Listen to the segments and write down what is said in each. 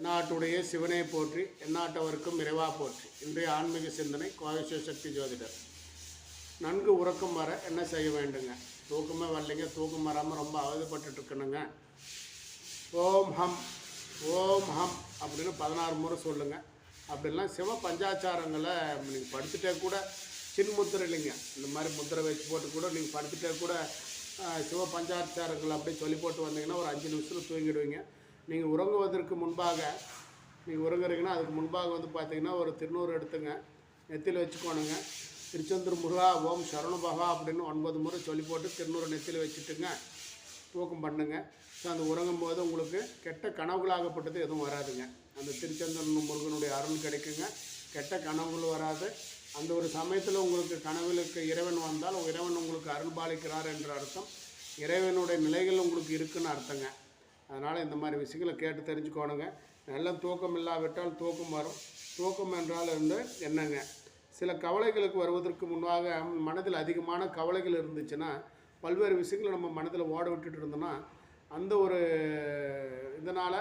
எந்நாட்டுடைய சிவனை போற்றி எந்நாட்டவருக்கும் இறைவா போற்றி. இன்றைய ஆன்மீக சிந்தனை கோவிஸ்வ சக்தி ஜோதிடர். நன்கு உறக்கம் வர என்ன செய்ய வேண்டுங்க? தூக்கமே வரலைங்க தூக்கம் வராமல் ரொம்ப அவதிப்பட்டுருக்கணுங்க ஓம் ஹம் ஓம் ஹம் அப்படின்னு பதினாறு முறை சொல்லுங்கள் அப்படிலாம் சிவ பஞ்சாச்சாரங்களை நீங்கள் படுத்துட்டே கூட சின் முத்திரை இல்லைங்க. இந்த மாதிரி முத்திரை வச்சு போட்டு கூட நீங்கள் படுத்துட்டே கூட சிவ பஞ்சாச்சாரங்கள் அப்படியே சொல்லி போட்டு வந்தீங்கன்னா ஒரு அஞ்சு நிமிஷத்தில் தூங்கிடுவீங்க. நீங்கள் உறங்குவதற்கு முன்பாக நீங்கள் உறங்குறீங்கன்னா அதுக்கு முன்பாக வந்து பார்த்தீங்கன்னா ஒரு திருநூறு எடுத்துங்க. நெத்தியில் வச்சுக்கோணுங்க. திருச்செந்தூர் முருகா ஓம் சரணபகா அப்படின்னு ஒன்பது முறை சொல்லி போட்டு திருநூறு நெத்தியில் வச்சுட்டுங்க. தூக்கம் பண்ணுங்க. ஸோ அந்த உறங்கும் போது உங்களுக்கு கெட்ட கனவுகளாகப்பட்டது எதுவும் வராதுங்க. அந்த திருச்செந்தூர் முருகனுடைய அருள் கிடைக்குங்க. கெட்ட கனவுகள் வராது. அந்த ஒரு சமயத்தில் உங்களுக்கு கனவுகளுக்கு இறைவன் வந்தால் இறைவன் உங்களுக்கு அருள் பாலிக்கிறார் என்ற அர்த்தம். இறைவனுடைய நிலைகள் உங்களுக்கு இருக்குன்னு அர்த்தங்க. அதனால் இந்த மாதிரி விஷயங்களை கேட்டு தெரிஞ்சுக்கோணுங்க. நல்ல தூக்கம் இல்லாவிட்டால் தூக்கம் வரும். தூக்கம் என்றால் வந்து என்னங்க? சில கவலைகளுக்கு வருவதற்கு முன்பாக மனதில் அதிகமான கவலைகள் இருந்துச்சுன்னா பல்வேறு விஷயங்களை நம்ம மனதில் ஓட விட்டுட்டு இருந்தோம்னா அந்த ஒரு இதனால்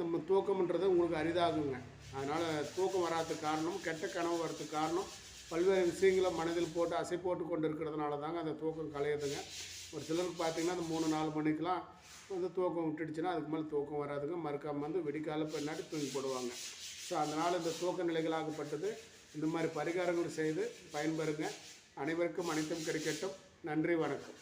நம்ம தூக்கம்ன்றது உங்களுக்கு அரிதாகுங்க. அதனால் தூக்கம் வராததுக்கு காரணம் கெட்ட கனவு வர்றதுக்கு காரணம் பல்வேறு விஷயங்களை மனதில் போட்டு அசை போட்டு கொண்டு இருக்கிறதுனால தாங்க அந்த தூக்கம் கலையுதுங்க. ஒரு சிலருக்கு பார்த்திங்கன்னா அந்த மூணு நாலு மணிக்கெலாம் வந்து தூக்கம் விட்டுடுச்சுன்னா அதுக்கு மேலே தூக்கம் வராதுங்க. மறுக்காமல் வந்து விடிக்கால பின்னாடி தூங்கி போடுவாங்க. ஸோ அதனால் இந்த தூக்க நிலைகளாகப்பட்டது இந்த மாதிரி பரிகாரங்கள் செய்து பயன்பெறுங்க. அனைவருக்கும் அனைத்தும் கிடைக்கட்டும். நன்றி வணக்கம்.